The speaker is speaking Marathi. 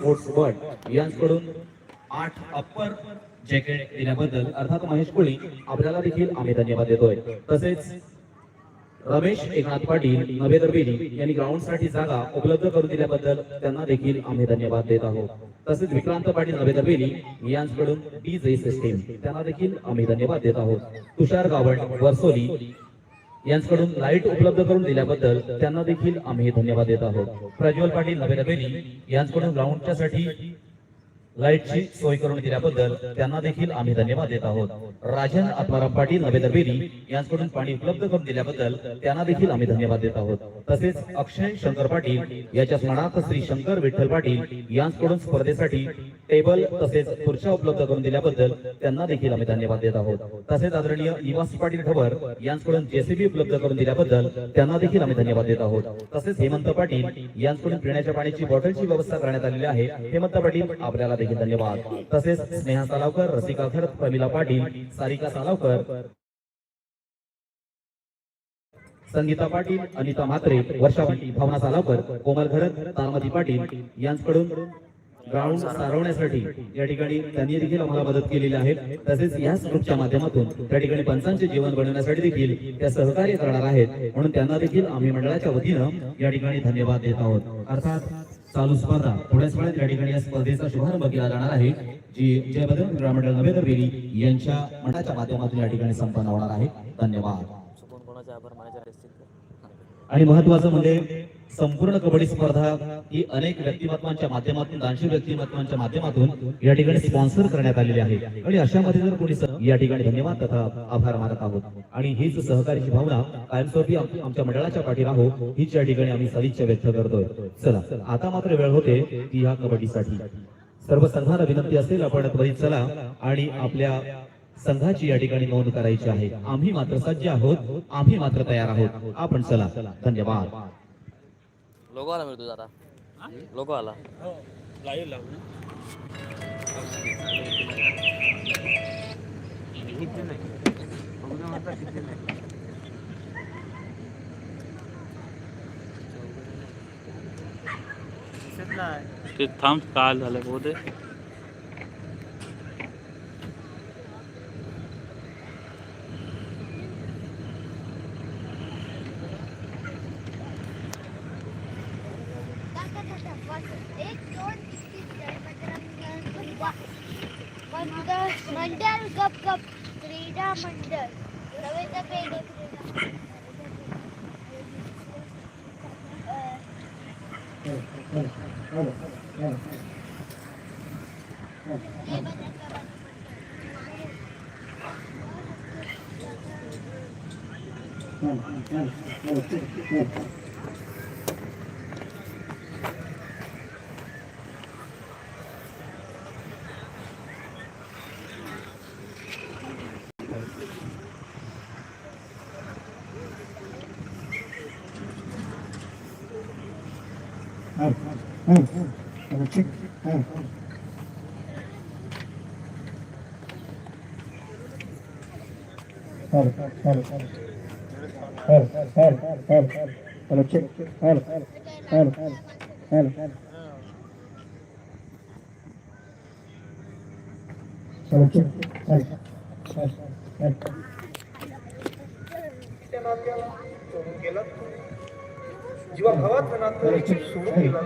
स्पोर्ट्स वर्ल्ड यांकडून आठ अप्पर जॅकेट दिल्याबद्दल अर्थात महेश कोळी आपल्याला देखील आम्ही धन्यवाद देतोय. तसेच रमेश एकनाथ पाटील नवे बेली यांनी ग्राउंडसाठी जागा उपलब्ध करून दिल्याबद्दल त्यांना देखील आम्ही धन्यवाद देत आहोत. तसेच विक्रांत पाटील नवे बेली यांच्याकडून डीजे सिस्टीम त्यांना देखील आम्ही धन्यवाद देत आहोत. तुषार गावड वर्सोली यांच्याकडून लाइट उपलब्ध करून दिल्याबद्दल त्यांना देखील आम्ही धन्यवाद देत आहोत. प्रज्वल पाटील नवे नवेली यांच्याकडून ग्राउंडच्या साठी लाईटची सोय करून दिल्याबद्दल त्यांना देखील आम्ही धन्यवाद देत आहोत. राजन आत्माराम पाटील नवे दरबेरी यांच्याकडून पाणी उपलब्ध करून दिल्याबद्दल त्यांना देखील आम्ही धन्यवाद देत आहोत. तसेच अक्षय शंकर पाटील याच्या स्मरणार्थ श्री शंकर विठ्ठल पाटील यांच्याकडून स्पर्धेसाठी टेबल तसेच खुर्च्या उपलब्ध करून दिल्याबद्दल त्यांना देखील आम्ही धन्यवाद देत आहोत. तसेच आदरणीय निवास पाटील ठबर यांच्याकडून जेसीबी उपलब्ध करून दिल्याबद्दल त्यांना देखील आम्ही धन्यवाद देत आहोत. तसेच हेमंत पाटील यांच्याकडून पिण्याच्या पाण्याची बॉटलची व्यवस्था करण्यात आलेली आहे. हेमंत पाटील आपल्याला देखील धन्यवाद. तसेच स्नेहा सालावकर रसिका खरत प्रमिला पाटील सारिका सालावकर संगीता पाटील अनिता म्हात्रे वर्षा पाटील भावना सालावकर कोमल घरत तारमती पाटील यांच्याकडून ग्राउंड सारवण्यासाठी या ठिकाणी त्यांनी देखील आम्हाला मदत केलेली आहे. तसेच याच ग्रुपच्या माध्यमातून त्या ठिकाणी पंचांचे जीवन बनवण्यासाठी देखील त्या सहकार्य करणार आहेत. म्हणून त्यांना देखील आम्ही मंडळाच्या वतीनं या ठिकाणी धन्यवाद देत आहोत. अर्थात चालू स्पर्धा थोड्याच वेळात या ठिकाणी या स्पर्धेचा शुभारंभ केला जाणार आहे जी जय बजरंग मंडळ नवेंद्र बेरी यांच्या मठाच्या माध्यमातून या ठिकाणी संपन्न होणार आहे. धन्यवाद. आणि महत्वाचं म्हणजे संपूर्ण कबड्डी स्पर्धा ही अनेक व्यक्तिमत्वांच्या माध्यमातून दानशीर व्यक्तिमत्वांच्या माध्यमातून या ठिकाणी स्पॉन्सर करण्यात आलेली आहे. आणि अशामध्ये जर कोणी या ठिकाणी धन्यवाद तथा आभार मानत आहोत. आणि हीच सहकार्याची भावना कायमस्वरूपी आमच्या मंडळाच्या पाठी राहो हीच या ठिकाणी आम्ही सदिच्छा व्यक्त करतोय. चला आता मात्र वेळ होते ती ह्या कबड्डीसाठी. सर्व संघाला विनंती असेल आपण त्वरित चला आणि आपल्या संघाची या ठिकाणी नोंद करायची आहे. आम्ही मात्र सज्ज आहोत. आम्ही मात्र तयार आहोत. आपण चला. धन्यवाद. लोगो आला मिळतो आता. लोगो आला. ते थांब काल झालं हो मंडल गप गप. क्रीडा मंडल. रवींद्र पेडे क्रीडा Al. Al. Al. Çık. Al. Al. Al. Al. Al. Al. Al. Çık. Al. Al. Al. Al. Çık. Al. Al. Al. Al. Al. जीवा भावात नातं सोडून गेला